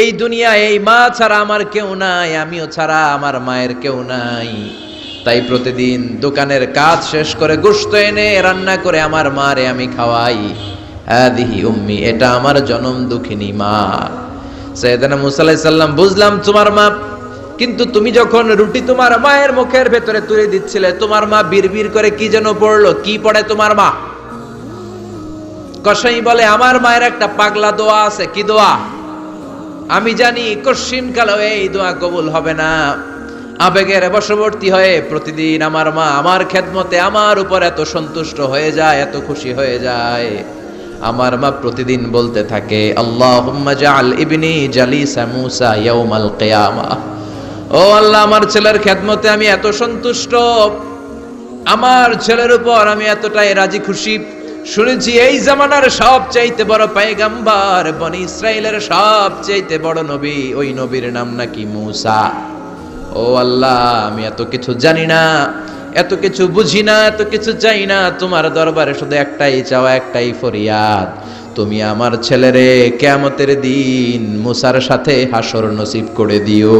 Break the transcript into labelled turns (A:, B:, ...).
A: এই দুনিয়া এই মা ছাড়া আমার কেউ নাই, আমিও ছাড়া আমার মায়ের কেউ নাই। তাই প্রতিদিন দোকানের কাজ শেষ করে গোস্ত এনে রান্না করে আমার মারে আমি খাওয়াই। আদিহি উম্মি, এটা আমার জনম দুঃখিনী মা। সৈয়দানা মুসা আলাইহিস সাল্লাম বুঝলাম তোমার মা, কিন্তু তুমি যখন রুটি তোমার মায়ের মুখের ভেতরে তুলে দিচ্ছিলে, তোমার মা বিড়বিড় করে কি যেন পড়ল, কি পড়ে তোমার মা? কসাই বলে, আমার মায়ের একটা পাগলা দোয়া আছে, কি দোয়া? আমি জানি কশিন কালো এই দোয়া কবুল হবে না। আবেগের বশবর্তী হয়ে প্রতিদিন আমার মা আমার খেদমতে আমার উপর এত সন্তুষ্ট হয়ে যায়, এত খুশি হয়ে যায়। আমার মা প্রতিদিন বলতে থাকে, আল্লাহুম্মা জাআল ইবনি জালিসা মূসা ইয়াউমাল কিয়ামা। ও আল্লাহ, আমার ছেলের খেদমতে আমি এত সন্তুষ্ট। আমার ছেলের উপর আমি এতটাই রাজি খুশি। শুনেছি এই জামানার সব চাইতে বড় পায়গাম্বার, বনি ইসরায়েলের সব চাইতে বড় নবী, ওই নবীর নাম নাকি মূসা। ও আল্লাহ, আমি এত কিছু জানি না, এত কিছু বুঝি না, এত কিছু চাই না, তোমার দরবারে শুধু একটাই চাওয়া, একটাই ফরিয়াদ। তুমি আমার ছেলেরে কেয়ামতের দিন মুসার সাথে হাসর নসিব করে দিও।